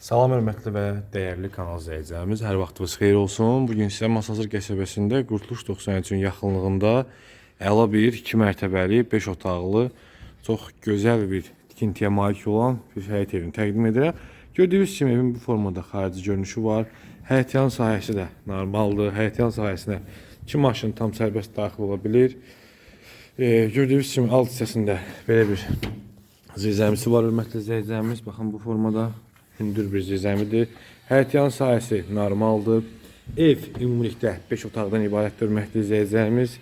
Salam hörmətli və dəyərli kanal izləyicilərimiz, hər vaxtınız xeyir olsun. Bu gün sizə Masazır qəsəbəsində Qurtuluş 93-ün yaxınlığında əla bir 2 mərtəbəli, 5 otaqlı, çox gözəl bir tikintiyə malik olan bir həyət evini təqdim edirəm. Gördüyünüz kimi evin bu formada xarici görünüşü var. Həyətyan sahəsi də normaldır. Həyətyan sahəsinə 2 maşın tam sərbəst daxil ola bilir. E, gördüyünüz kimi alt hissəsində belə bir zirzəmisi var hörmətli izləyicilərimiz. Baxın bu formada hündür bir zirzəmidir. Həyətyan sahəsi normaldır. Ev ümumilikdə 5 otaqdan ibarətdir hörmətli izləyicilərimiz.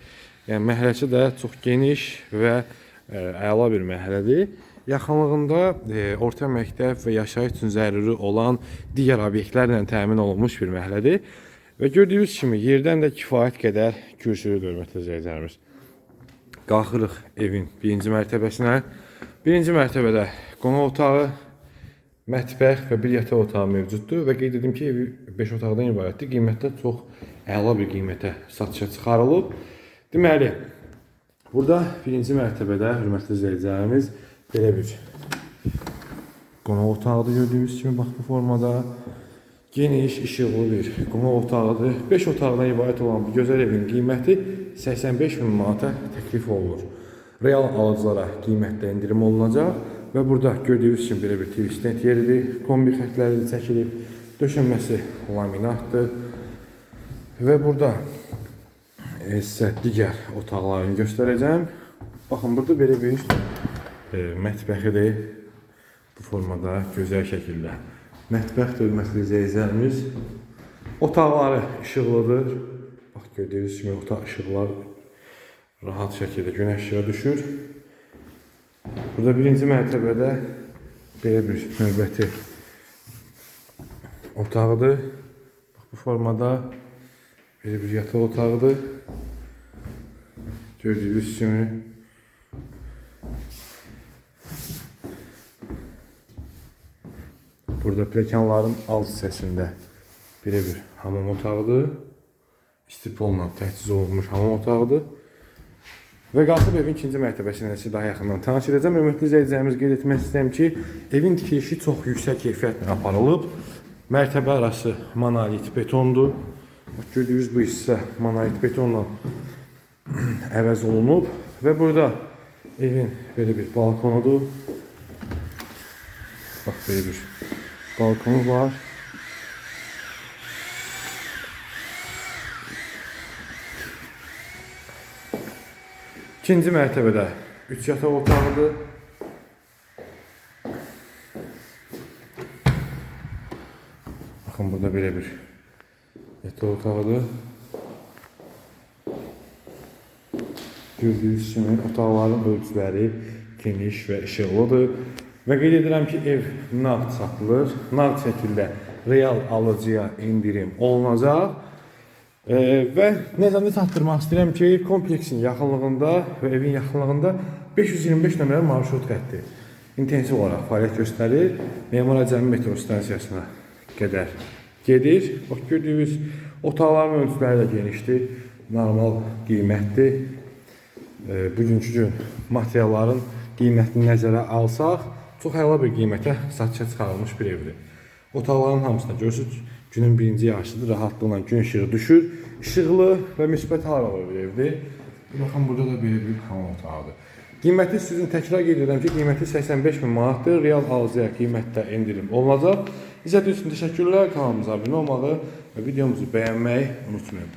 Yəni məhəlləsi də çox geniş və ə, əla bir məhəllədir. Yaxınlığında e, orta məktəb və yaşayış üçün zəruri olan digər obyektlərlə təmin olunmuş bir məhəllədir. Və gördüyünüz kimi yerdən də kifayət qədər kürsülüdür hörmətli izləyicilərimiz. Qalxırıq evin birinci mərtəbəsinə. Birinci mərtəbədə qonaq otağı, mətbəx və bir yataq otağı mövcuddur və qeyd edim ki, evi 5 otaqdan ibarətdir. Qiymətdə çox əla bir qiymətə satışa çıxarılıb. Deməli, burada birinci mərtəbədə hörmətli izləyicilərimiz belə bir qonaq otağıdır gördüyünüz kimi bax bu formada geniş, işıqlı bir qonaq otağıdır. 5 otaqdan ibarət olan bu gözəl evin qiyməti 85 min manata təklif olunur. Real alıcılara qiymətdə endirim olunacaq və burada gördüyünüz kimi belə bir TV stand yeridir. Kombi xətləri də çəkilib. Döşənməsi laminatdır. Və burada e, sizə digər otaqlarını göstərəcəm. Baxın burada belə bir e, mətbəxidir. Bu formada gözəl şəkildə. Mətbəx hörmətli izləyicilərimiz. Otaqları işıqlıdır. Bax gördüyünüz kimi otaq işıqlar rahat şəkildə günəş işığı düşür. Burada birinci mərtəbədə belə bir növbəti otağıdır. Bax bu formada belə bir yataq otağıdır. Gördüyünüz kimi Burada pləkanların alt hissəsində belə bir hamam otağıdır. İstipolla təchiz olunmuş hamam otağıdır. Və qalxıb evin ikinci mərtəbəsinə sizə daha yaxından tanış edəcəm. Hörmətli izləyicilərimiz qeyd etmək istəyirəm ki, evin tikilişi çox yüksək keyfiyyətlə aparılıb. Mərtəbə arası monolit betondur. Bax, Gördüyünüz bu hissə monolit betonla əvəz olunub və burada evin belə bir balkonudur. Bax belə bir balkonu var. İkinci mərtəbədə 3 yataq otağıdır. Baxın burada belə bir yataq otağıdır. Gördüyünüz kimi otaqların ölçüləri geniş və işıqlıdır. Və qeyd edirəm ki, ev nağd satılır. Nağd şəkildə real alıcıya endirim olunacaq. Və nəzərdə çatdırmaq istəyirəm ki, kompleksin yaxınlığında və evin yaxınlığında 525 nömrəli marşrut xətti intensiv olaraq fəaliyyət göstərir. Memar Əcəmi metro stansiyasına qədər gedir. Bax gördüyünüz otaqların ölçüləri də genişdir. Normal qiymətdir. Bugünkü gün materialların qiymətini nəzərə alsaq, çox əla bir qiymətə satışa çıxarılmış bir evdir. Otaqların hamısında görürsünüz, günün birinci yarısıdır, rahatlıqla gün işığı düşür. İşıqlı və müsbət haralı bir evdir. Baxın, burada da belə bir hamam otağıdır. Qiyməti sizin təkrar edirəm ki, qiyməti 85 min manatdır. Real alıcıya qiymətdə endirim olunacaq. İzlədiyiniz üçün təşəkkürlər. Kanalımıza abunə olmağı və videomuzu bəyənməyi unutmayın.